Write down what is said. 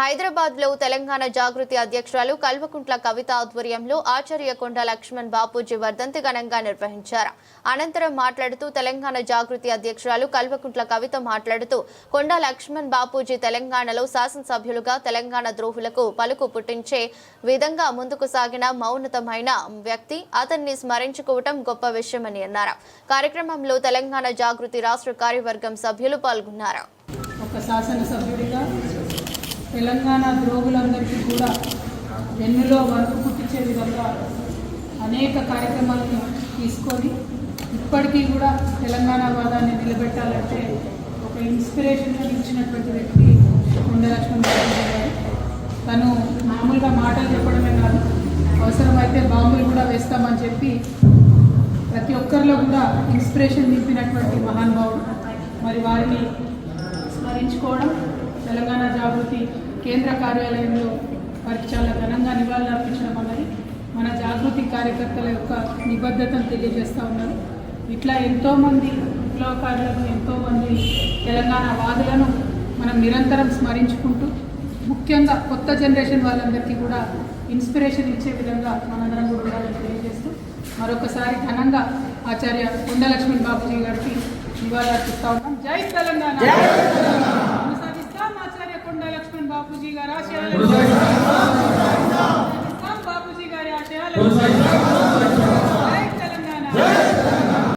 హైదరాబాద్లో తెలంగాణ జాగృతి అధ్యక్షురాలు కల్వకుంట్ల కవిత ఆధ్వర్యంలో ఆచార్య కొండ లక్ష్మణ్ బాపూజీ వర్ధంతి ఘనంగా నిర్వహించారు. అనంతరం మాట్లాడుతూ తెలంగాణ జాగృతి అధ్యక్షురాలు కల్వకుంట్ల కవిత మాట్లాడుతూ కొండ లక్ష్మణ్ బాపూజీ తెలంగాణలో శాసనసభ్యులుగా తెలంగాణ ద్రోహులకు పలుకు పుట్టించే విధంగా ముందుకు సాగిన మౌనతమైన వ్యక్తి అతన్ని స్మరించుకోవటం గొప్ప విషయమని అన్నారు. కార్యక్రమంలో తెలంగాణ జాగృతి రాష్ట్ర కార్యవర్గం సభ్యులు పాల్గొన్నారు. ఒక తెలంగాణ ద్రోగులందరికీ కూడా వెన్నులో వరకు పుట్టించే విధంగా అనేక కార్యక్రమాలను తీసుకొని ఇప్పటికీ కూడా తెలంగాణ వాదాన్ని నిలబెట్టాలంటే ఒక ఇన్స్పిరేషన్గా నిలిచినటువంటి వ్యక్తి కొండలక్ష్మణ్ గారు. తను మామూలుగా మాటలు చెప్పడమే కాదు అవసరమైతే బాంబులు కూడా వేస్తామని చెప్పి ప్రతి ఒక్కరిలో కూడా ఇన్స్పిరేషన్ నింపినటువంటి మహానుభావుడు. మరి వారిని స్మరించుకోవడం తెలంగాణ కేంద్ర కార్యాలయంలో వారికి చాలా ఘనంగా నివాళులు అర్పించడం అన్నది మన జాగృతి కార్యకర్తల యొక్క నిబద్ధతను తెలియజేస్తూ ఉన్నారు. ఇట్లా ఎంతోమంది విప్లవకారులను ఎంతోమంది తెలంగాణ వాదులను మనం నిరంతరం స్మరించుకుంటూ ముఖ్యంగా కొత్త జనరేషన్ వాళ్ళందరికీ కూడా ఇన్స్పిరేషన్ ఇచ్చే విధంగా మనందరం కూడా ఉండాలని తెలియజేస్తూ మరొకసారి ఘనంగా ఆచార్య కొండలక్ష్మణ్ బాబుజీ గారికి నివాళులు అర్పిస్తా ఉన్నాం. జై తెలంగాణ! लक्ष्मण बापूजी राशि